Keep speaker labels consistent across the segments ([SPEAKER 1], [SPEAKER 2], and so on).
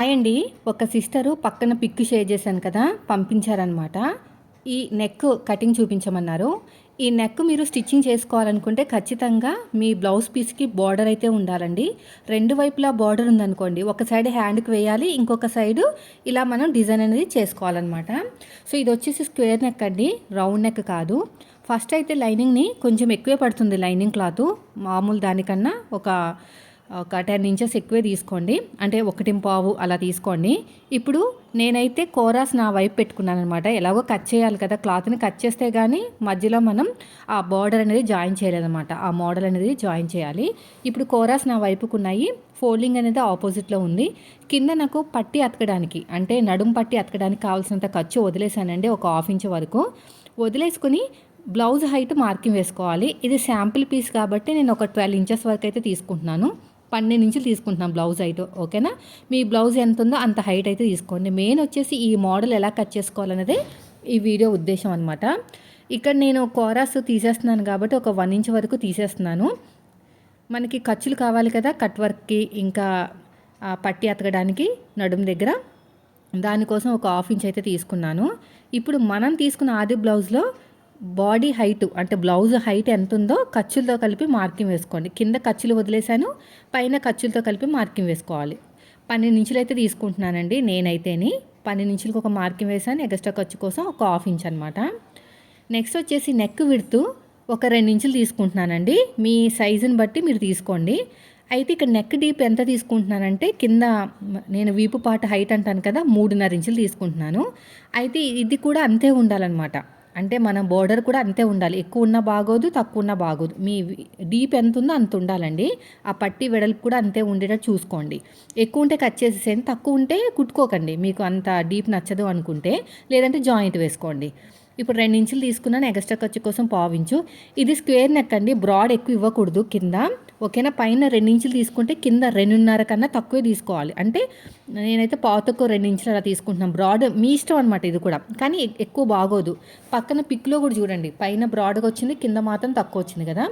[SPEAKER 1] Hi అండి. ఒక sister పక్కన పిక్ షేర్ చేశాను కదా పంపించారనమాట ఈ నెక్ కటింగ్ చూపించమన్నారు. ఈ నెక్ మీరు స్టిచ్చింగ్ చేసుకోవాలనుకుంటే ఖచ్చితంగా మీ బ్లౌజ్ పీస్కి బార్డర్ అయితే ఉండాలండి. రెండు వైపులా బార్డర్ ఉందనుకోండి ఒక సైడ్ హ్యాండ్కి వేయాలి ఇంకొక సైడు ఇలా మనం డిజైన్ అనేది చేసుకోవాలన్నమాట. సో ఇది వచ్చేసి స్క్వేర్ నెక్ అండి రౌండ్ నెక్ కాదు. ఫస్ట్ అయితే లైనింగ్ని కొంచెం ఎక్కువే పడుతుంది లైనింగ్ క్లాత్. మామూలు దానికన్నా ఒక ఒక టెన్ ఇంచెస్ ఎక్కువే తీసుకోండి. అంటే ఒకటి పావు అలా తీసుకోండి. ఇప్పుడు నేనైతే కోరాస్ నా వైపు పెట్టుకున్నాను అనమాట ఎలాగో కట్ చేయాలి కదా క్లాత్ని కట్ చేస్తే కానీ మధ్యలో మనం ఆ బార్డర్ అనేది జాయిన్ చేయలేదన్నమాట ఆ మోడల్ అనేది జాయిన్ చేయాలి. ఇప్పుడు కోరాస్ నా వైపుకు ఉన్నాయి ఫోల్డింగ్ అనేది ఆపోజిట్లో ఉంది. కింద నాకు పట్టి అతకడానికి అంటే నడుం పట్టి అతకడానికి కావాల్సినంత ఖర్చు వదిలేసానండి ఒక హాఫ్ ఇంచ్ వరకు. వదిలేసుకుని బ్లౌజ్ హైట్ మార్కింగ్ వేసుకోవాలి. ఇది శాంపిల్ పీస్ కాబట్టి నేను ఒక ట్వెల్వ్ ఇంచెస్ వరకు అయితే తీసుకుంటున్నాను. పన్నెండు ఇంచులు తీసుకుంటున్నాం బ్లౌజ్ హైట్ ఓకేనా? మీ బ్లౌజ్ ఎంత ఉందో అంత హైట్ అయితే తీసుకోండి. మెయిన్ వచ్చేసి ఈ మోడల్ ఎలా కట్ చేసుకోవాలనేదే ఈ వీడియో ఉద్దేశం అనమాట ఇక్కడ నేను కోరాస్ తీసేస్తున్నాను కాబట్టి ఒక వన్ ఇంచ్ వరకు తీసేస్తున్నాను. మనకి ఖర్చులు కావాలి కదా కట్ వర్క్కి ఇంకా పట్టి అతకడానికి నడుము దగ్గర. దానికోసం ఒక హాఫ్ ఇంచ్ అయితే తీసుకున్నాను. ఇప్పుడు మనం తీసుకున్న ఆది బ్లౌజ్లో బాడీ హైట్ అంటే బ్లౌజ్ హైట్ ఎంత ఉందో ఖర్చులతో కలిపి మార్కింగ్ వేసుకోండి. కింద ఖర్చులు వదిలేసాను పైన ఖర్చులతో కలిపి మార్కింగ్ వేసుకోవాలి. పన్నెండు ఇంచులు అయితే తీసుకుంటున్నానండి నేనైతేని. పన్నెండు ఇంచులకు ఒక మార్కింగ్ వేసాను ఎక్స్ట్రా ఖర్చు కోసం ఒక హాఫ్ ఇంచ్ అనమాట నెక్స్ట్ వచ్చేసి నెక్ విడుతూ ఒక రెండు ఇంచులు తీసుకుంటున్నానండి. మీ సైజుని బట్టి మీరు తీసుకోండి. అయితే ఇక్కడ నెక్ డీప్ ఎంత తీసుకుంటున్నానంటే కింద నేను వీపు పాట హైట్ అంటాను కదా మూడున్నర ఇంచులు తీసుకుంటున్నాను. అయితే ఇది కూడా అంతే ఉండాలన్నమాట. అంటే మన బోర్డర్ కూడా అంతే ఉండాలి. ఎక్కువ ఉన్నా బాగోదు తక్కువ ఉన్నా బాగోదు. మీ డీప్ ఎంత ఉందో అంత ఉండాలండి. ఆ పట్టి వెడల్పు కూడా అంతే ఉండేటట్టు చూసుకోండి. ఎక్కువ ఉంటే కట్ చేసేసేయండి. తక్కువ ఉంటే కుట్టుకోకండి. మీకు అంత డీప్ నచ్చదు అనుకుంటే లేదంటే జాయింట్ వేసుకోండి. ఇప్పుడు రెండు ఇంచులు తీసుకున్నాను. ఎక్స్ట్రా ఖర్చు కోసం పావించు ఇది స్క్వేర్ నెక్ అండి. బ్రాడ్ ఎక్కువ ఇవ్వకూడదు. కింద ఓకేనా? పైన రెండు ఇంచులు తీసుకుంటే కింద రెండున్నర కన్నా తక్కువే తీసుకోవాలి. అంటే నేనైతే పాతకు రెండించులు అలా తీసుకుంటున్నాను బ్రాడ్ మీ ఇష్టం అనమాట ఇది కూడా. కానీ ఎక్కువ బాగోదు. పక్కన పిక్లో కూడా చూడండి. పైన బ్రాడ్గా వచ్చింది కింద మాత్రం తక్కువ వచ్చింది కదా.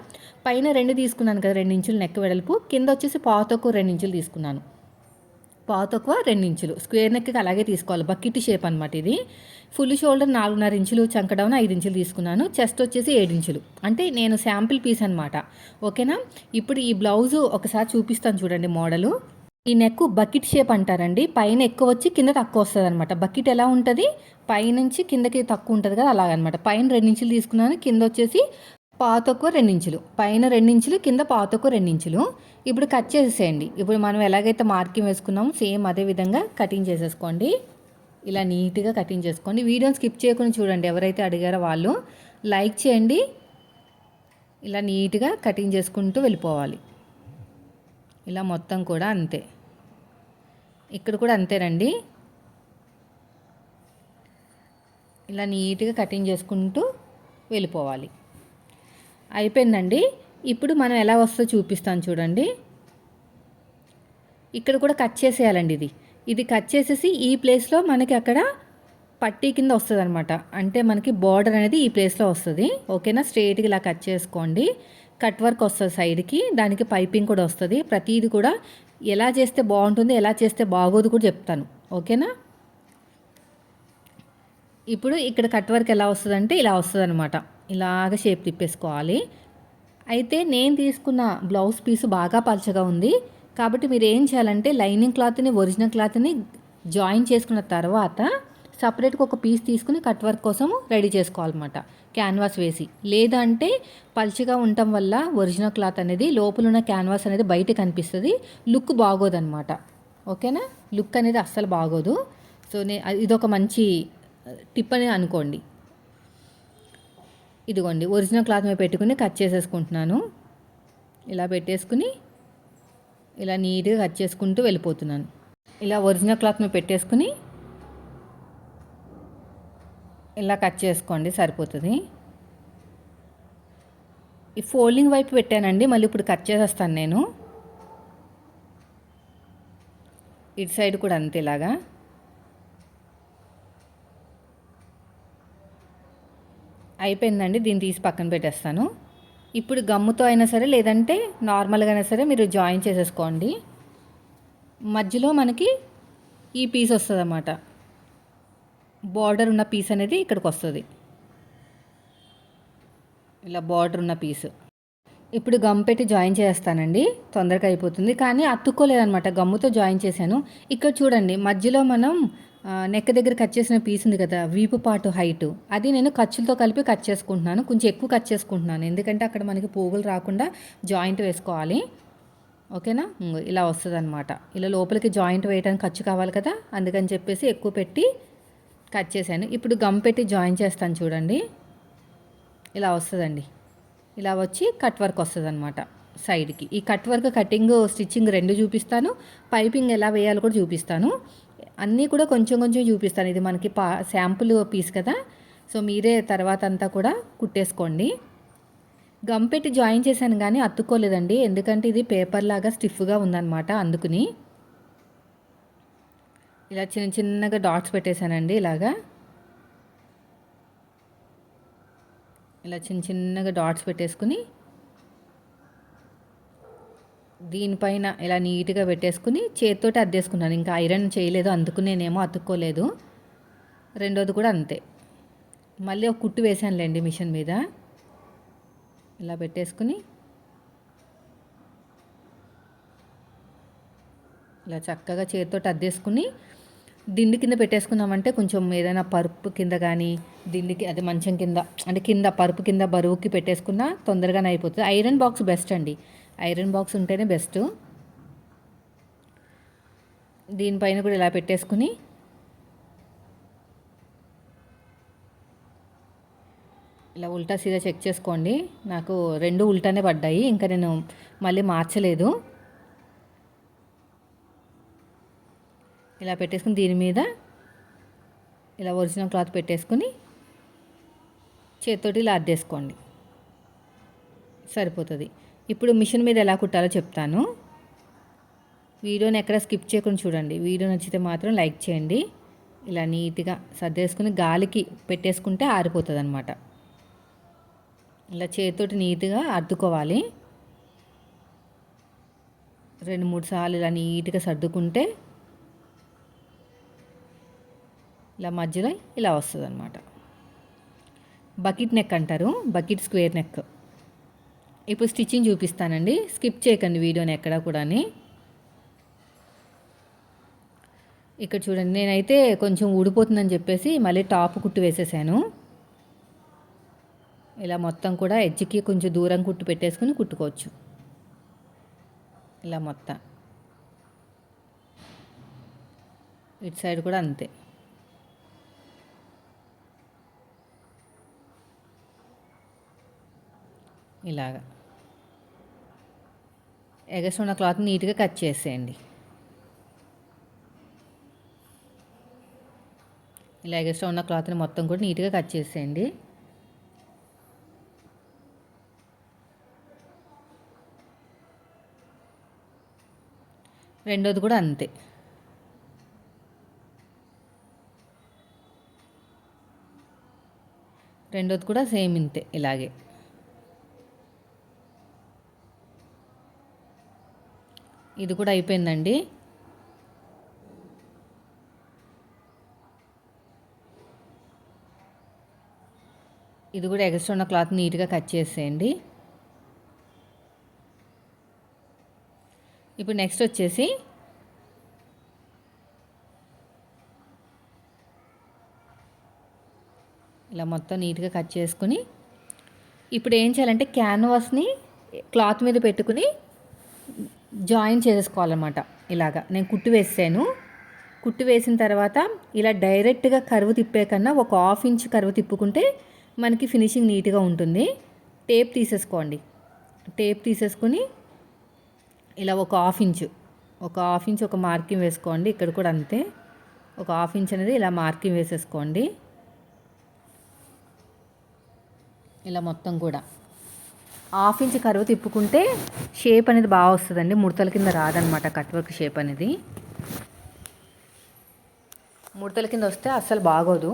[SPEAKER 1] పైన రెండు తీసుకున్నాను కదా రెండు ఇంచులు నెక్ వెడల్పు. కింద వచ్చేసి పాతకు రెండు ఇంచులు తీసుకున్నాను. పాతొక్కువ రెండించులు స్క్వేర్ నెక్కి అలాగే తీసుకోవాలి. బకెట్ షేప్ అనమాట ఇది. ఫుల్ షోల్డర్ నాలుగున్నర ఇంచులు చంకడౌన్ ఐదు ఇంచులు తీసుకున్నాను. చెస్ట్ వచ్చేసి ఏడు ఇంచులు. అంటే నేను శాంపిల్ పీస్ అనమాట ఓకేనా? ఇప్పుడు ఈ బ్లౌజు ఒకసారి చూపిస్తాను చూడండి మోడలు. ఈ నెక్ బకెట్ షేప్ అంటారండి. పైన ఎక్కువ వచ్చి కింద తక్కువ వస్తుంది అనమాట బకెట్ ఎలా ఉంటుంది? పైనుంచి కిందకి తక్కువ ఉంటుంది కదా అలాగనమాట పైన రెండు ఇంచులు తీసుకున్నాను. కింద వచ్చేసి పాతొక్క రెండించులు పైన రెండించులు కింద పాతొక్క రెండించులు ఇప్పుడు కట్ చేసేసేయండి. ఇప్పుడు మనం ఎలాగైతే మార్కింగ్ వేసుకున్నామో సేమ్ అదే విధంగా కటింగ్ చేసేసుకోండి. ఇలా నీట్గా కటింగ్ చేసుకోండి. వీడియోని స్కిప్ చేయకుండా చూడండి. ఎవరైతే అడిగారో వాళ్ళు లైక్ చేయండి. ఇలా నీట్గా కటింగ్ చేసుకుంటూ వెళ్ళిపోవాలి. ఇలా మొత్తం కూడా అంతే. ఇక్కడ కూడా అంతేనండి. ఇలా నీట్గా కటింగ్ చేసుకుంటూ వెళ్ళిపోవాలి. అయిపోయిందండి. ఇప్పుడు మనం ఎలా వస్తుందో చూపిస్తాను చూడండి. ఇక్కడ కూడా కట్ చేసేయాలండి ఇది. ఇది కట్ చేసేసి ఈ ప్లేస్లో మనకి అక్కడ పట్టీ కింద వస్తుంది అనమాట అంటే మనకి బార్డర్ అనేది ఈ ప్లేస్లో వస్తుంది. ఓకేనా స్ట్రేట్గా ఇలా కట్ చేసుకోండి. కట్ వర్క్ వస్తుంది సైడ్కి దానికి పైపింగ్ కూడా వస్తుంది. ప్రతిది కూడా ఎలా చేస్తే బాగుంటుంది ఎలా చేస్తే బాగోదు కూడా చెప్తాను. ఓకేనా ఇప్పుడు ఇక్కడ కట్ వర్క్ ఎలా వస్తుందంటే ఇలా వస్తుంది అనమాట ఇలాగ షేప్ తిప్పేసుకోవాలి. అయితే నేను తీసుకున్న బ్లౌజ్ పీసు బాగా పలచగా ఉంది. కాబట్టి మీరు ఏం చేయాలంటే లైనింగ్ క్లాత్ని ఒరిజినల్ క్లాత్ని జాయిన్ చేసుకున్న తర్వాత సపరేట్గా ఒక పీస్ తీసుకుని కట్ వర్క్ కోసం రెడీ చేసుకోవాలన్నమాట. క్యాన్వాస్ వేసి. లేదంటే పల్చగా ఉండటం వల్ల ఒరిజినల్ క్లాత్ అనేది లోపల ఉన్న క్యాన్వాస్ అనేది బయట కనిపిస్తుంది. లుక్ బాగోదన్నమాట. ఓకేనా? లుక్ అనేది అస్సలు బాగోదు. సో నే ఇదొక మంచి టిప్ అని అనుకోండి. ఇదిగోండి ఒరిజినల్ క్లాత్ మీద పెట్టుకుని కట్ చేసేసుకుంటున్నాను. ఇలా పెట్టేసుకుని ఇలా నీట్గా కట్ చేసుకుంటూ వెళ్ళిపోతున్నాను. ఇలా ఒరిజినల్ క్లాత్ మీద పెట్టేసుకుని ఇలా కట్ చేసుకోండి సరిపోతుంది. ఈ ఫోల్డింగ్ వైపు పెట్టానండి మళ్ళీ ఇప్పుడు కట్ చేసేస్తాను నేను. ఇటు సైడ్ కూడా అంతే అయిపోయిందండి దీన్ని తీసి పక్కన పెట్టేస్తాను. ఇప్పుడు గమ్ముతో అయినా సరే లేదంటే నార్మల్గా అయినా సరే మీరు జాయిన్ చేసేసుకోండి. మధ్యలో మనకి ఈ పీస్ వస్తుంది అన్నమాట బార్డర్ ఉన్న పీస్ అనేది ఇక్కడికి వస్తుంది. ఇలా బార్డర్ ఉన్న పీస్. ఇప్పుడు గమ్ పెట్టి జాయిన్ చేస్తానండి తొందరగా అయిపోతుంది. కానీ అతుక్కోలేదనమాట గమ్ముతో జాయిన్ చేశాను. ఇక్కడ చూడండి మధ్యలో మనం నెక్ దగ్గర కట్ చేసిన పీస్ ఉంది కదా వీపు పాటు హైట్ అది నేను ఖర్చులతో కలిపి కట్ చేసుకుంటున్నాను కొంచెం ఎక్కువ కట్ చేసుకుంటున్నాను. ఎందుకంటే అక్కడ మనకి పోగులు రాకుండా జాయింట్ వేసుకోవాలి. ఓకేనా? ఇలా వస్తుంది అనమాట ఇలా లోపలికి జాయింట్ వేయడానికి ఖర్చు కావాలి కదా అందుకని చెప్పేసి ఎక్కువ పెట్టి కట్ చేశాను. ఇప్పుడు గమ్ పెట్టి జాయిన్ చేస్తాను చూడండి. ఇలా వస్తుందండి. ఇలా వచ్చి కట్ వర్క్ వస్తుంది అనమాట సైడ్కి ఈ కట్ వర్క్ కటింగ్ స్టిచ్చింగ్ రెండు చూపిస్తాను. పైపింగ్ ఎలా వేయాలో కూడా చూపిస్తాను. అన్నీ కూడా కొంచెం కొంచెం చూపిస్తాను. ఇది మనకి పా శాంపుల్ పీస్ కదా. సో మీరే తర్వాత అంతా కూడా కుట్టేసుకోండి. గమ్ పెట్టి జాయిన్ చేశాను కానీ అత్తుకోలేదండి ఎందుకంటే ఇది పేపర్ లాగా స్టిఫ్గా ఉందన్నమాట అందుకుని. ఇలా చిన్న చిన్నగా డాట్స్ పెట్టేశానండి ఇలాగా. ఇలా చిన్న చిన్నగా డాట్స్ పెట్టేసుకుని దీనిపైన ఇలా నీట్గా పెట్టేసుకుని చేతితోటి అద్దేసుకున్నాను. ఇంకా ఐరన్ చేయలేదు అందుకు నేనేమో అతుక్కోలేదు. రెండోది కూడా అంతే. మళ్ళీ ఒక కుట్టు వేసానులేండి మిషన్ మీద. ఇలా పెట్టేసుకుని ఇలా చక్కగా చేతితోటి అద్దేసుకుని దిండి కింద పెట్టేసుకున్నామంటే కొంచెం ఏదైనా పరుపు కింద కానీ దిండికి అది మంచం కింద అంటే కింద పరుపు కింద బరువుకి పెట్టేసుకున్నా తొందరగానే అయిపోతుంది. ఐరన్ బాక్స్ బెస్ట్ అండి. ఐరన్ బాక్స్ ఉంటేనే బెస్ట్. దీనిపైన కూడా ఇలా పెట్టేసుకుని ఇలా ఉల్టా సీదా చెక్ చేసుకోండి. నాకు రెండు ఉల్టానే పడ్డాయి. ఇంకా నేను మళ్ళీ మార్చలేదు. ఇలా పెట్టేసుకుని దీని మీద ఇలా ఒరిజినల్ క్లాత్ పెట్టేసుకుని చేతితోటి ఇలా అద్దేసుకోండి. సరిపోతుంది. ఇప్పుడు మిషన్ మీద ఎలా కుట్టాలో చెప్తాను. వీడియోని ఎక్కడ స్కిప్ చేయకుండా చూడండి. వీడియో నచ్చితే మాత్రం లైక్ చేయండి. ఇలా నీట్గా సర్దేసుకుని గాలికి పెట్టేసుకుంటే ఆరిపోతుంది అనమాట ఇలా చేతితోటి నీట్గా అద్దుకోవాలి. రెండు మూడు సార్లు ఇలా నీట్గా సర్దుకుంటే ఇలా మధ్యలో ఇలా వస్తుంది అనమాట బకెట్ నెక్ అంటారు. Bucket square neck. ఇప్పుడు స్టిచ్చింగ్ చూపిస్తానండి. స్కిప్ చేయకండి వీడియోని ఎక్కడా కూడా ఇక్కడ చూడండి నేనైతే కొంచెం ఊడిపోతుందని చెప్పేసి మళ్ళీ టాప్ కుట్టు వేసేసాను. ఇలా మొత్తం కూడా ఎడ్జ్కి కొంచెం దూరం కుట్టు పెట్టేసుకుని కుట్టుకోవచ్చు. ఇలా మొత్తం. ఇటు సైడ్ కూడా అంతే. ఇలాగా. ఎగస్ట్ ఉన్న క్లాత్ నీట్గా కట్ చేసేయండి. ఇలా ఎగస్ట్రా ఉన్న క్లాత్ని మొత్తం కూడా నీట్గా కట్ చేసేయండి. రెండోది కూడా అంతే. రెండోది కూడా సేమ్ ఇంతే ఇలాగే. ఇది కూడా అయిపోయిందండి. ఇది కూడా ఎక్స్ట్రా ఉన్న క్లాత్ నీట్గా కట్ చేసేయండి. ఇప్పుడు నెక్స్ట్ వచ్చేసి ఇలా మొత్తం నీట్గా కట్ చేసుకుని ఇప్పుడు ఏం చేయాలంటే క్యాన్వాస్ని క్లాత్ మీద పెట్టుకుని జాయిన్ చేసేసుకోవాలన్నమాట ఇలాగా. నేను కుట్టు వేసాను కుట్టు వేసిన తర్వాత ఇలా డైరెక్ట్గా కరువు తిప్పే కన్నా ఒక హాఫ్ ఇంచ్ కరువు తిప్పుకుంటే మనకి ఫినిషింగ్ నీట్గా ఉంటుంది. టేప్ తీసేసుకోండి. టేప్ తీసేసుకొని ఇలా ఒక హాఫ్ ఇంచు ఒక హాఫ్ ఇంచ్ ఒక మార్కింగ్ వేసుకోండి. ఇక్కడ కూడా అంతే. ఒక హాఫ్ ఇంచ్ అనేది ఇలా మార్కింగ్ వేసేసుకోండి. ఇలా మొత్తం కూడా. హాఫ్ ఇంచ్ కరువు తిప్పుకుంటే షేప్ అనేది బాగా వస్తుందండి. ముడతల కింద రాదనమాట కట్ వర్క్ షేప్ అనేది. ముడతల కింద వస్తే అస్సలు బాగోదు.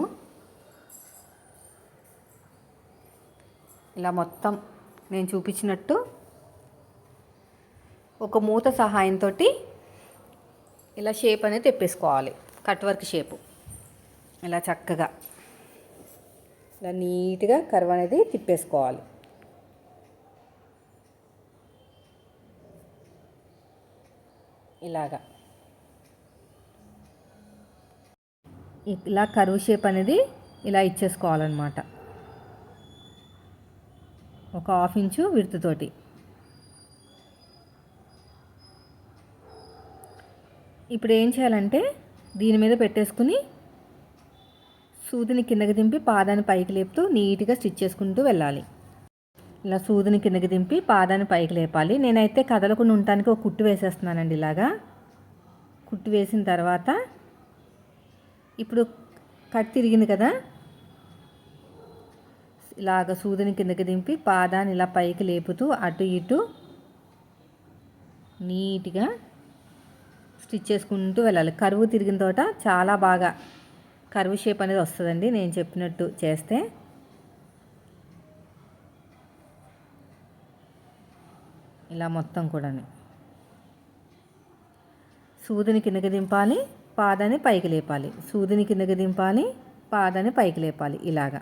[SPEAKER 1] ఇలా మొత్తం నేను చూపించినట్టు ఒక మూత సహాయంతో ఇలా షేప్ అనేది తెప్పేసుకోవాలి. Cut work shape. ఇలా చక్కగా. ఇలా నీట్గా కర్వ్ అనేది తిప్పేసుకోవాలి. ఇలాగా. ఇలా కరువు షేప్ అనేది ఇలా ఇచ్చేసుకోవాలన్నమాట. ఒక హాఫ్ ఇంచు విడుతుతోటి ఇప్పుడు ఏం చేయాలంటే దీని మీద పెట్టేసుకుని సూదిని కిందకి దింపి పాదాన్ని పైకి లేపుతూ నీట్గా స్టిచ్ చేసుకుంటూ వెళ్ళాలి. ఇలా సూదిని కిందకి దింపి పాదాన్ని పైకి లేపాలి. నేనైతే కదలకుండా ఉండటానికి ఒక కుట్టు వేసేస్తున్నానండి ఇలాగా. కుట్టు వేసిన తర్వాత ఇప్పుడు కట్ తిరిగింది కదా. ఇలాగ సూదిని కిందకి దింపి పాదాన్ని ఇలా పైకి లేపుతూ అటు ఇటు నీట్గా స్టిచ్ చేసుకుంటూ వెళ్ళాలి. కరువు తిరిగిన తోట చాలా బాగా కరువు షేప్ అనేది వస్తుందండి నేను చెప్పినట్టు చేస్తే. ఇలా మొత్తం కూడా సూదిని కిందకి దింపాలి పాదాన్ని పైకి లేపాలి. సూదిని కిందకి దింపాలి పాదాన్ని పైకి లేపాలి. ఇలాగా.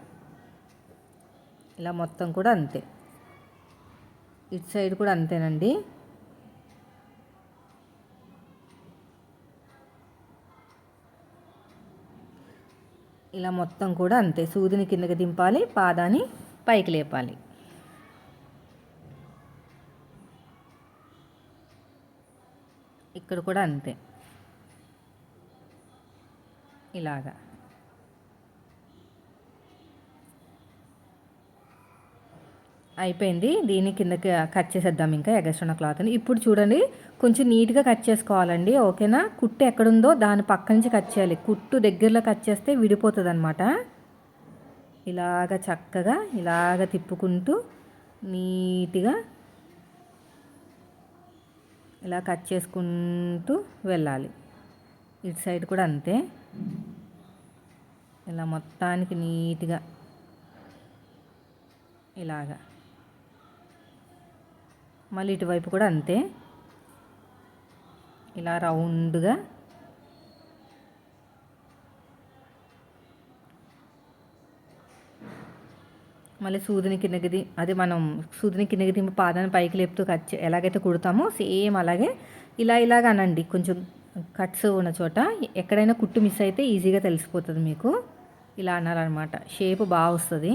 [SPEAKER 1] ఇలా మొత్తం కూడా అంతే. ఇటు సైడ్ కూడా అంతేనండి. ఇలా మొత్తం కూడా అంతే. సూదిని కిందకి దింపాలి పాదాన్ని పైకి లేపాలి. ఇక్కడ కూడా అంతే. ఇలాగా. అయిపోయింది. దీన్ని కిందకి కట్ చేసేద్దాం ఇంకా ఎగస్ట్రా క్లాత్ని. ఇప్పుడు చూడండి కొంచెం నీట్గా కట్ చేసుకోవాలండి ఓకేనా? కుట్టు ఎక్కడుందో దాని పక్క నుంచి కట్ చేయాలి. కుట్టు దగ్గరలో కట్ చేస్తే విడిపోతుంది అనమాట ఇలాగ చక్కగా ఇలాగ తిప్పుకుంటూ నీట్గా ఇలా కట్ చేసుకుంటూ వెళ్ళాలి. ఇటు సైడ్ కూడా అంతే. ఇలా మొత్తానికి నీట్గా ఇలాగా. మళ్ళీ ఇటువైపు కూడా అంతే. ఇలా రౌండ్గా మళ్ళీ సూదిని కిందకి అది మనం సూదిని కిందకి దింపి పాదాన్ని పైకి లేపుతూ కట్ ఎలాగైతే కుడతామో సేమ్ అలాగే ఇలా ఇలాగ అనండి. కొంచెం కట్స్ ఉన్న చోట ఎక్కడైనా కుట్టు మిస్ అయితే ఈజీగా తెలిసిపోతుంది మీకు. ఇలా అనాలన్నమాట. షేప్ బాగా వస్తుంది.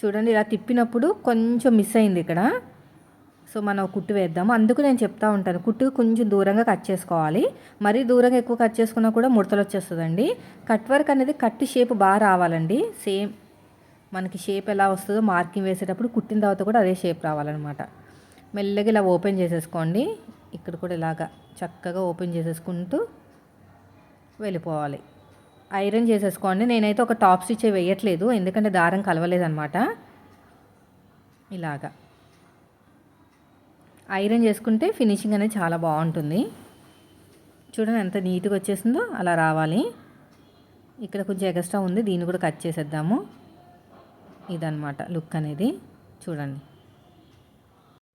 [SPEAKER 1] చూడండి ఇలా తిప్పినప్పుడు కొంచెం మిస్ అయింది ఇక్కడ. సో మనం కుట్టు వేద్దాము. అందుకు నేను చెప్తా ఉంటాను. కుట్టు కొంచెం దూరంగా కట్ చేసుకోవాలి. మరీ దూరంగా ఎక్కువ కట్ చేసుకున్నా కూడా ముడతలు వచ్చేస్తుందండి. కట్ వర్క్ అనేది కట్ షేప్ బాగా రావాలండి. సేమ్ మనకి షేప్ ఎలా వస్తుందో మార్కింగ్ వేసేటప్పుడు కుట్టిన తర్వాత కూడా అదే షేప్ రావాలన్నమాట. మెల్లగా ఇలా ఓపెన్ చేసేసుకోండి. ఇక్కడ కూడా ఇలాగా చక్కగా ఓపెన్ చేసేసుకుంటూ వెళ్ళిపోవాలి. ఐరన్ చేసేసుకోండి. నేనైతే ఒక టాప్ స్టిచ్ వేయట్లేదు. ఎందుకంటే దారం కలవలేదన్నమాట. ఇలాగా. ఐరన్ చేసుకుంటే ఫినిషింగ్ అనేది చాలా బాగుంటుంది. చూడండి ఎంత నీట్గా వచ్చేసిందో అలా రావాలి. ఇక్కడ కొంచెం ఎక్స్ట్రా ఉంది దీన్ని కూడా కట్ చేసేద్దాము. ఇదనమాట లుక్ అనేది. చూడండి.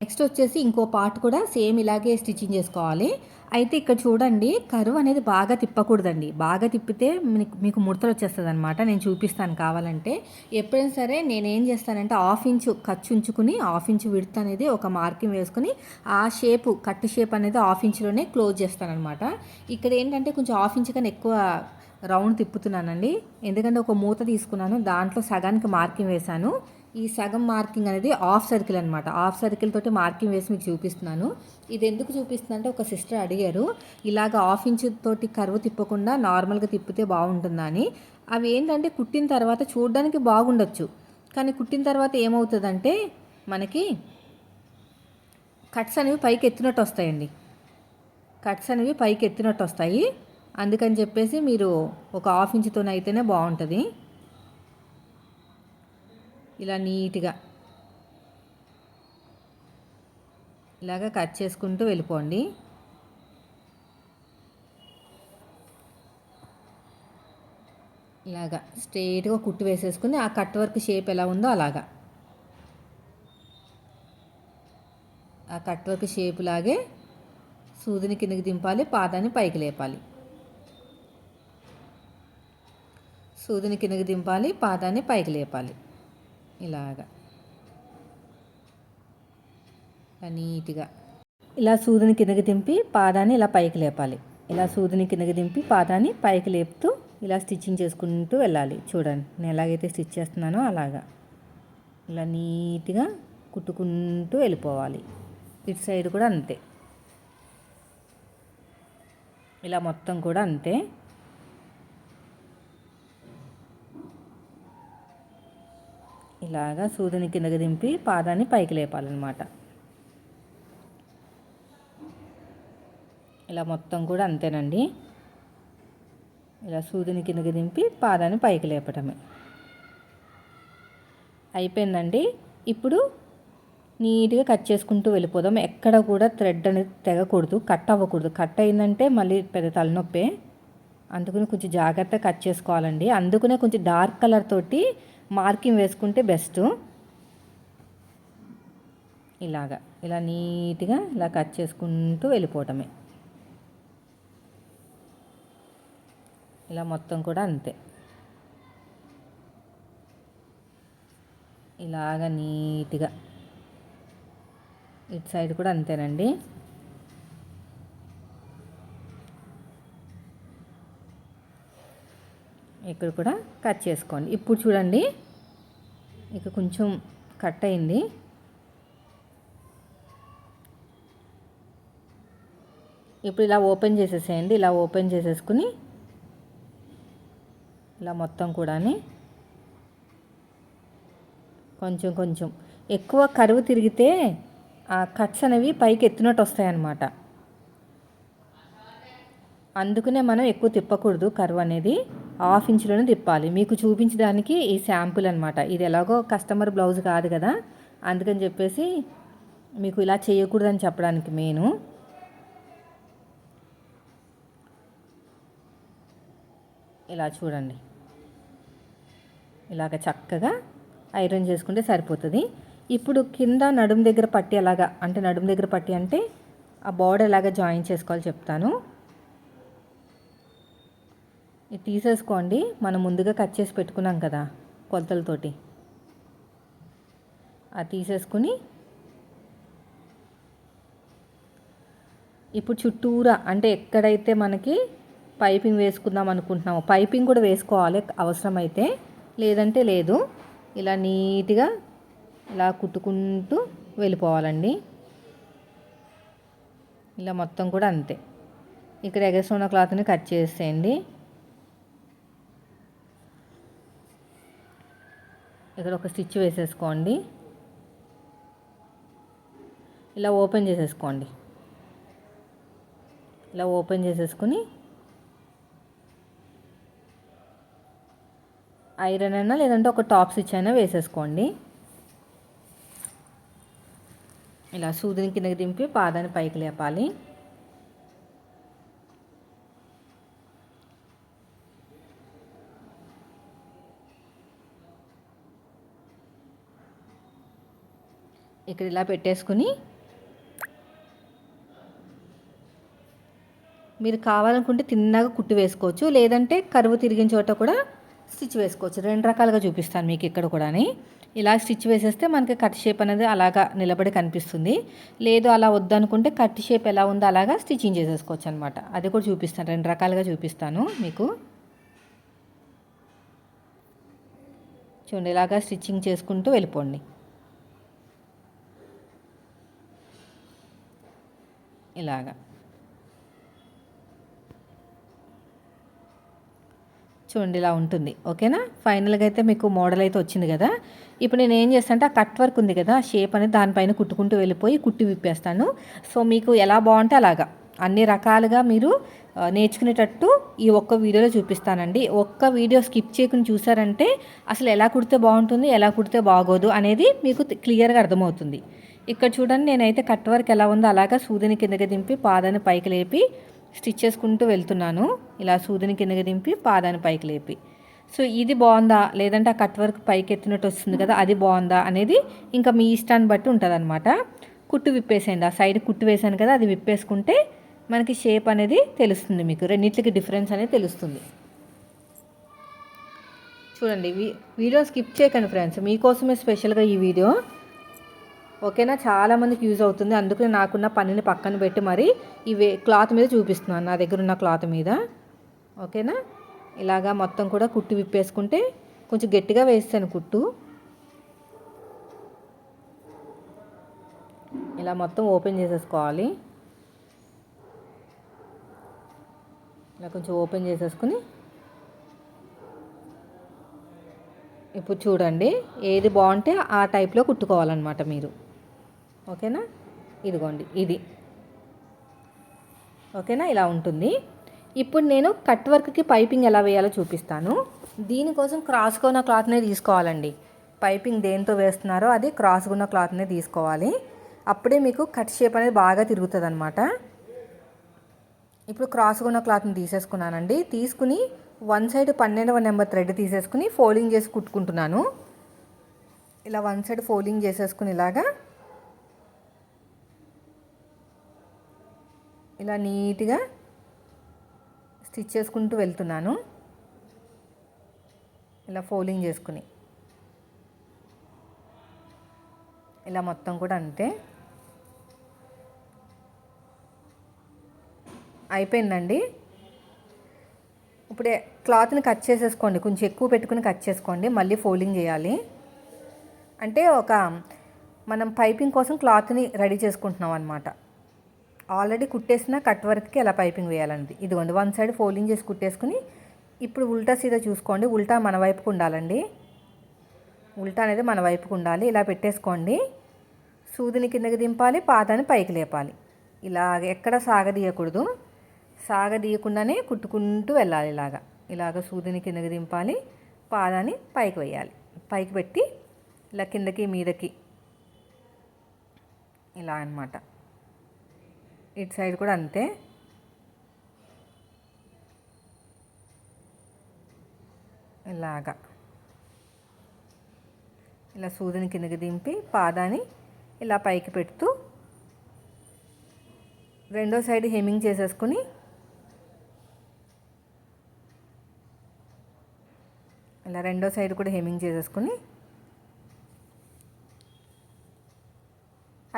[SPEAKER 1] నెక్స్ట్ వచ్చేసి ఇంకో పార్ట్ కూడా సేమ్ ఇలాగే స్టిచ్చింగ్ చేసుకోవాలి. అయితే ఇక్కడ చూడండి కరువు అనేది బాగా తిప్పకూడదండి. బాగా తిప్పితే మీకు మీకు ముడతలు వచ్చేస్తుంది అనమాట నేను చూపిస్తాను కావాలంటే. ఎప్పుడైనా సరే నేనేం చేస్తానంటే హాఫ్ ఇంచు ఖర్చు ఉంచుకుని హాఫ్ ఇంచు విడత అనేది ఒక మార్కింగ్ వేసుకుని ఆ షేపు కట్ షేప్ అనేది హాఫ్ ఇంచులోనే క్లోజ్ చేస్తానమాట ఇక్కడ ఏంటంటే కొంచెం హాఫ్ ఇంచు కన్నా ఎక్కువ రౌండ్ తిప్పుతున్నానండి. ఎందుకంటే ఒక మూత తీసుకున్నాను దాంట్లో సగానికి మార్కింగ్ వేశాను. ఈ సగం మార్కింగ్ అనేది ఆఫ్ సర్కిల్ అనమాట ఆఫ్ సర్కిల్ తోటి మార్కింగ్ వేసి మీకు చూపిస్తున్నాను. ఇది ఎందుకు చూపిస్తున్నా అంటే ఒక సిస్టర్ అడిగారు ఇలాగ హాఫ్ ఇంచ్ తోటి కరువు తిప్పకుండా నార్మల్గా తిప్పితే బాగుంటుందా అని. అవి ఏంటంటే కుట్టిన తర్వాత చూడడానికి బాగుండొచ్చు. కానీ కుట్టిన తర్వాత ఏమవుతుందంటే మనకి కట్స్ అనేవి పైకి ఎత్తినట్టు వస్తాయండి. కట్స్ అనేవి పైకి ఎత్తినట్టు వస్తాయి. అందుకని చెప్పేసి మీరు ఒక హాఫ్ ఇంచుతోనైతేనే బాగుంటుంది. ఇలా నీట్గా ఇలాగ కట్ చేసుకుంటూ వెళ్ళిపోండి. ఇలాగా స్ట్రైట్గా కుట్టు వేసేసుకుని ఆ కట్ వర్క్ షేప్ ఎలా ఉందో అలాగా. ఆ కట్ వర్క్ షేప్ లాగే సూదిని కిందకి దింపాలి పాదాన్ని పైకి లేపాలి. సూదిని కిందకి దింపాలి పాదాన్ని పైకి లేపాలి. ఇలాగా. ఇలా నీట్గా. ఇలా సూదిని కిందకి దింపి పాదాన్ని ఇలా పైకి లేపాలి. ఇలా సూదిని కిందకి దింపి పాదాన్ని పైకి లేపుతూ ఇలా స్టిచ్చింగ్ చేసుకుంటూ వెళ్ళాలి. చూడండి నేను ఎలాగైతే స్టిచ్ చేస్తున్నానో అలాగా. ఇలా నీట్గా కుట్టుకుంటూ వెళ్ళిపోవాలి. ఇటు సైడ్ కూడా అంతే. ఇలా మొత్తం కూడా అంతే. ఇలాగా సూదిని కిందకి దింపి పాదాన్ని పైకి లేపాలన్నమాట. ఇలా మొత్తం కూడా అంతేనండి. ఇలా సూదిని కిందకి దింపి పాదాన్ని పైకి లేపటమే. అయిపోయిందండి. ఇప్పుడు నీట్గా కట్ చేసుకుంటూ వెళ్ళిపోదాం. ఎక్కడ కూడా థ్రెడ్ అనేది తెగకూడదు కట్ అవ్వకూడదు. కట్ అయిందంటే మళ్ళీ పెద్ద తలనొప్పే. అందుకని కొంచెం జాగ్రత్తగా కట్ చేసుకోవాలండి. అందుకనే కొంచెం డార్క్ కలర్ తోటి మార్కింగ్ వేసుకుంటే బెస్ట్. ఇలాగా ఇలా నీట్గా ఇలా కట్ చేసుకుంటూ వెళ్ళిపోవటమే. ఇలా మొత్తం కూడా అంతే. ఇలాగ నీట్గా. ఇటు సైడ్ కూడా అంతేనండి. ఇక్కడ కూడా కట్ చేసుకోండి. ఇప్పుడు చూడండి ఇక కొంచెం కట్ అయింది. ఇప్పుడు ఇలా ఓపెన్ చేసేసేయండి. ఇలా ఓపెన్ చేసేసుకుని ఇలా మొత్తం కూడా కొంచెం కొంచెం. ఎక్కువ కరువు తిరిగితే ఆ కట్స్ అనేవి పైకి ఎత్తినట్టు వస్తాయన్నమాట. అందుకనే మనం ఎక్కువ తిప్పకూడదు కరువు అనేది. హాఫ్ ఇంచులోనే తిప్పాలి. మీకు చూపించడానికి ఈ శాంపుల్ అనమాట ఇది ఎలాగో కస్టమర్ బ్లౌజ్ కాదు కదా. అందుకని చెప్పేసి మీకు ఇలా చేయకూడదని చెప్పడానికి మెయిన్. ఇలా చూడండి. ఇలాగ చక్కగా ఐరన్ చేసుకుంటే సరిపోతుంది. ఇప్పుడు కింద నడుము దగ్గర పట్టి ఎలాగా అంటే నడుము దగ్గర పట్టి అంటే ఆ బార్డర్ ఎలాగ జాయిన్ చేసుకోవాలి చెప్తాను. ఇది తీసేసుకోండి. మనం ముందుగా కట్ చేసి పెట్టుకున్నాం కదా కొలతలతోటి. అది తీసేసుకుని ఇప్పుడు చుట్టూరా అంటే ఎక్కడైతే మనకి పైపింగ్ వేసుకుందాం అనుకుంటున్నామో పైపింగ్ కూడా వేసుకోవాలి అవసరమైతే. లేదంటే లేదు. ఇలా నీట్గా ఇలా కుట్టుకుంటూ వెళ్ళిపోవాలండి. ఇలా మొత్తం కూడా అంతే. ఇక్కడ ఎగస్ట్ క్లాత్ని కట్ చేసేయండి. ఇక్కడ ఒక స్టిచ్ వేసేసుకోండి. ఇలా ఓపెన్ చేసేసుకోండి. ఇలా ఓపెన్ చేసేసుకుని ఐరన్ అయినా లేదంటే ఒక టాప్ స్టిచ్ అయినా వేసేసుకోండి. ఇలా సూదిని కిందకి దింపి పాదాన్ని పైకి లేపాలి. ఇక్కడ ఇలా పెట్టేసుకుని మీరు కావాలనుకుంటే తిన్నగా కుట్టు వేసుకోవచ్చు లేదంటే కరువు తిరిగిన చోట కూడా స్టిచ్ వేసుకోవచ్చు. రెండు రకాలుగా చూపిస్తాను మీకు ఇక్కడ కూడా ఇలా స్టిచ్ వేసేస్తే మనకి కట్ షేప్ అనేది అలాగా నిలబడి కనిపిస్తుంది. లేదు అలా వద్దనుకుంటే కట్ షేప్ ఎలా ఉందో అలాగా స్టిచ్చింగ్ చేసేసుకోవచ్చు అనమాట అది కూడా చూపిస్తాను రెండు రకాలుగా చూపిస్తాను మీకు. చూడండి ఇలాగా స్టిచ్చింగ్ చేసుకుంటూ వెళ్ళిపోండి. ఇలాగా. చూడండి ఇలా ఉంటుంది. ఓకేనా? ఫైనల్గా అయితే మీకు మోడల్ అయితే వచ్చింది కదా? ఇప్పుడు నేను ఏం చేస్తాను అంటే ఆ కట్ వర్క్ ఉంది కదా షేప్ అనేది దానిపైన కుట్టుకుంటూ వెళ్ళిపోయి కుట్టి విప్పేస్తాను. సో మీకు ఎలా బాగుంటే అలాగా. అన్ని రకాలుగా మీరు నేర్చుకునేటట్టు ఈ ఒక్క వీడియోలో చూపిస్తానండి. ఒక్క వీడియో స్కిప్ చేయకుండా చూసారంటే అసలు ఎలా కుడితే బాగుంటుంది ఎలా కుడితే బాగోదు అనేది మీకు క్లియర్గా అర్థమవుతుంది. ఇక్కడ చూడండి నేనైతే కట్ వర్క్ ఎలా ఉందో అలాగా సూదిని కిందకి దింపి పాదాన్ని పైకి లేపి స్టిచ్ చేసుకుంటూ వెళ్తున్నాను. ఇలా సూదిని కిందకి దింపి పాదాన్ని పైకి లేపి. సో ఇది బాగుందా? లేదంటే ఆ కట్ వర్క్ పైకి ఎత్తినట్టు వస్తుంది కదా అది బాగుందా అనేది ఇంకా మీ ఇష్టాన్ని బట్టి ఉంటుందన్నమాట. కుట్టు విప్పేసేయండి. ఆ సైడ్ కుట్టు వేసాను కదా అది విప్పేసుకుంటే మనకి షేప్ అనేది తెలుస్తుంది మీకు. రెండింటికి డిఫరెన్స్ అనేది తెలుస్తుంది. చూడండి వీడియో స్కిప్ చేయకండి ఫ్రెండ్స్. మీకోసమే స్పెషల్గా ఈ వీడియో. ఓకేనా? చాలామందికి యూజ్ అవుతుంది. అందుకని నాకున్న పనిని పక్కన పెట్టి మరి ఇవి క్లాత్ మీద చూపిస్తున్నాను. నా దగ్గర ఉన్న క్లాత్ మీద. ఓకేనా? ఇలాగా మొత్తం కూడా కుట్టు విప్పేసుకుంటే కొంచెం గట్టిగా వేస్తాను కుట్టు. ఇలా మొత్తం ఓపెన్ చేసేసుకోవాలి. ఇలా కొంచెం ఓపెన్ చేసేసుకుని ఇప్పుడు చూడండి ఏది బాగుంటే ఆ టైప్లో కుట్టుకోవాలన్నమాట మీరు. ఓకేనా? ఇదిగోండి ఇది. ఓకేనా? ఇలా ఉంటుంది. ఇప్పుడు నేను కట్ వర్క్కి పైపింగ్ ఎలా వేయాలో చూపిస్తాను. దీనికోసం క్రాస్గా ఉన్న క్లాత్నే తీసుకోవాలండి. పైపింగ్ దేంతో వేస్తున్నారో అది క్రాస్గా ఉన్న క్లాత్నే తీసుకోవాలి. అప్పుడే మీకు కట్ షేప్ అనేది బాగా తిరుగుతుంది అనమాట ఇప్పుడు క్రాస్గా ఉన్న క్లాత్ని తీసేసుకున్నానండి. తీసుకుని వన్ సైడ్ పన్నెండవ నెంబర్ థ్రెడ్ తీసేసుకుని ఫోల్డింగ్ చేసి కుట్టుకుంటున్నాను. ఇలా వన్ సైడ్ ఫోల్డింగ్ చేసేసుకుని ఇలాగా ఇలా నీట్గా స్టిచ్ చేసుకుంటూ వెళ్తున్నాను. ఇలా ఫోల్డింగ్ చేసుకుని. ఇలా మొత్తం కూడా అంతే. అయిపోయిందండి. ఇప్పుడే క్లాత్ని కట్ చేసేసుకోండి. కొంచెం ఎక్కువ పెట్టుకుని కట్ చేసుకోండి. మళ్ళీ ఫోల్డింగ్ చేయాలి. అంటే ఒక మనం పైపింగ్ కోసం క్లాత్ని రెడీ చేసుకుంటున్నాం అనమాట ఆల్రెడీ కుట్టేసిన కట్ వర్క్కి ఎలా పైపింగ్ వేయాలండి. ఇదిగోండి వన్ సైడ్ ఫోల్డింగ్ చేసి కుట్టేసుకుని ఇప్పుడు ఉల్టా సీదా చూసుకోండి. ఉల్టా మన వైపుకు ఉండాలండి. ఉల్టా అనేది మన వైపుకు ఉండాలి. ఇలా పెట్టేసుకోండి. సూదిని కిందకి దింపాలి పాదాన్ని పైకి లేపాలి. ఇలా ఎక్కడ సాగదీయకూడదు. సాగదీయకుండానే కుట్టుకుంటూ వెళ్ళాలి ఇలాగా. ఇలాగ సూదిని కిందకి దింపాలి పాదాన్ని పైకి వేయాలి. పైకి పెట్టి ఇలా కిందకి మీదకి ఇలా అనమాట ఇటు సైడ్ కూడా అంతే. ఇలాగా. ఇలా సూదిని కిందకి దింపి పాదాన్ని ఇలా పైకి పెడుతూ రెండో సైడ్ హెమ్మింగ్ చేసేసుకుని ఇలా రెండో సైడ్ కూడా హెమ్మింగ్ చేసేసుకుని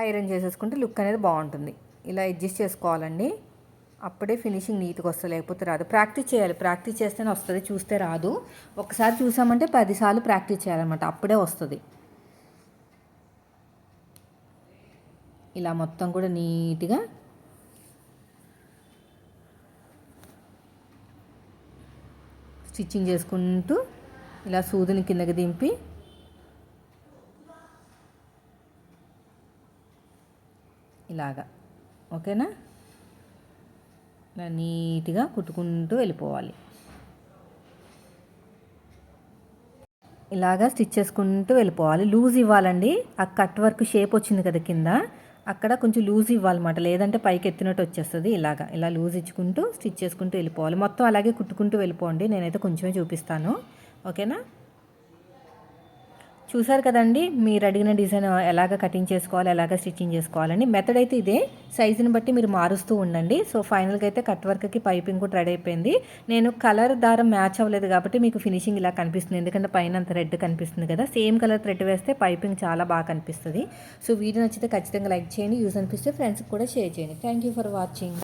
[SPEAKER 1] ఐరన్ చేసేసుకుంటే లుక్ అనేది బాగుంటుంది. ఇలా అడ్జస్ట్ చేసుకోవాలండి. అప్పుడే ఫినిషింగ్ నీట్గా వస్తుంది లేకపోతే రాదు. ప్రాక్టీస్ చేయాలి. ప్రాక్టీస్ చేస్తేనే వస్తుంది చూస్తే రాదు. ఒకసారి చూసామంటే పదిసార్లు ప్రాక్టీస్ చేయాలన్నమాట. అప్పుడే వస్తుంది. ఇలా మొత్తం కూడా నీట్గా స్టిచ్చింగ్ చేసుకుంటూ ఇలా సూదిని కిందకి దింపి ఇలాగా. ఓకేనా? ఇలా నీట్గా కుట్టుకుంటూ వెళ్ళిపోవాలి. ఇలాగా స్టిచ్ చేసుకుంటూ వెళ్ళిపోవాలి. లూజ్ ఇవ్వాలండి. ఆ కట్ వర్క్ షేప్ వచ్చింది కదా కింద. అక్కడ కొంచెం లూజ్ ఇవ్వాలన్నమాట. లేదంటే పైకి ఎత్తినట్టు వచ్చేస్తుంది ఇలాగా. ఇలా లూజ్ ఇచ్చుకుంటూ స్టిచ్ చేసుకుంటూ వెళ్ళిపోవాలి. మొత్తం అలాగే కుట్టుకుంటూ వెళ్ళిపోండి. నేనైతే కొంచెమే చూపిస్తాను. ఓకేనా? చూసారు కదండి మీరు అడిగిన డిజైన్ ఎలాగ కటింగ్ చేసుకోవాలి ఎలాగ స్టిచ్చింగ్ చేసుకోవాలని. మెథడ్ అయితే ఇదే. సైజుని బట్టి మీరు మారుస్తూ ఉండండి. సో ఫైనల్గా అయితే కట్ వర్క్కి పైపింగ్ కూడా రెడీ అయిపోయింది. నేను కలర్ దారం మ్యాచ్ అవ్వలేదు కాబట్టి మీకు ఫినిషింగ్ ఇలా కనిపిస్తుంది. ఎందుకంటే పైన అంత రెడ్ కనిపిస్తుంది కదా. సేమ్ కలర్ థ్రెడ్ వేస్తే పైపింగ్ చాలా బాగా కనిపిస్తుంది. సో వీడియో నచ్చితే ఖచ్చితంగా లైక్ చేయండి. యూజ్ అనిపిస్తే ఫ్రెండ్స్కి కూడా షేర్ చేయండి. Thank you for watching